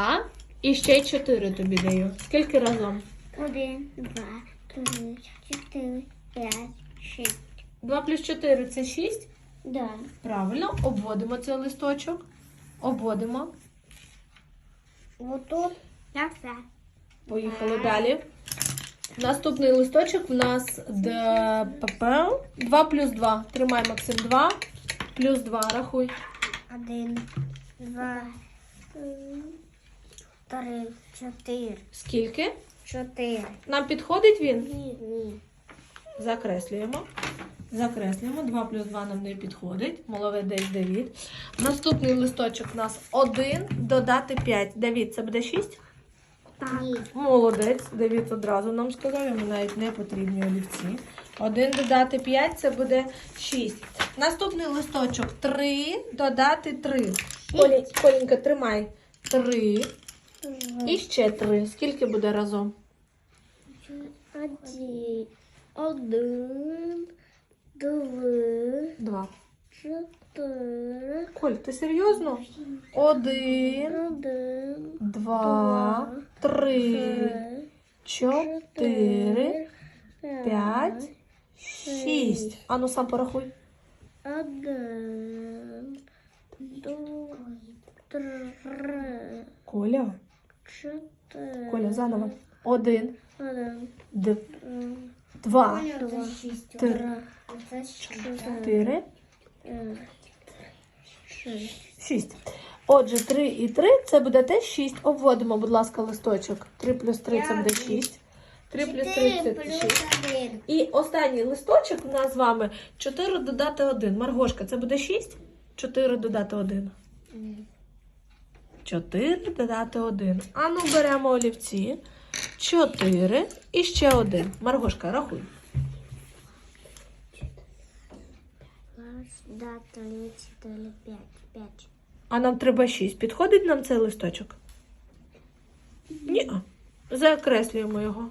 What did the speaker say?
А, і ще 4 тобі даю. Скільки разом? Один, два, три, чотири, п'ять, шість. 2 плюс 4 це 6. Да. Правильно, обводимо цей листочок. Обводимо. Отут. Так. Поїхали далі. Наступний листочок в нас д- п- 2 плюс 2. Тримай, Максим, 2 плюс 2. Рахуй. Один, два, три, чотири. Скільки? Чотири. Нам підходить він? Ні, ні. Закреслюємо. Закреслюємо. 2 плюс 2 нам не підходить. Молодець Давід. Наступний листочок у нас 1 додати 5. Давід, це буде 6? Ні. Молодець. Давід одразу нам сказав, йому навіть не потрібні олівці. 1 додати 5 це буде 6. Наступний листочок 3 додати 3. Колі, Колінька, тримай. 3. І ще 3. Скільки буде разом? Один, один, два, 2. чотири, Коль, ти серйозно? 1. один, Два, три, три, чотири, п'ять, шість. Ану сам порахуй. Один, два, три, Коля. Чотири. Коля, заново. Один, Один, д- два, два, три, чотири, шість. шість. Отже, три і три це буде теж шість. Обводимо, будь ласка, листочок. Три плюс три це буде шість. Три плюс три це шість. І останній листочок у нас з вами 4 додати 1. Маргошка, це буде 6? 4 додати 1. 4 додати 1. А ну беремо олівці. 4 і ще 1. Маргошка, рахуй. Два, три, чотири, п'ять, п'ять. А нам треба 6. Підходить нам цей листочок? Ні. Закреслюємо його.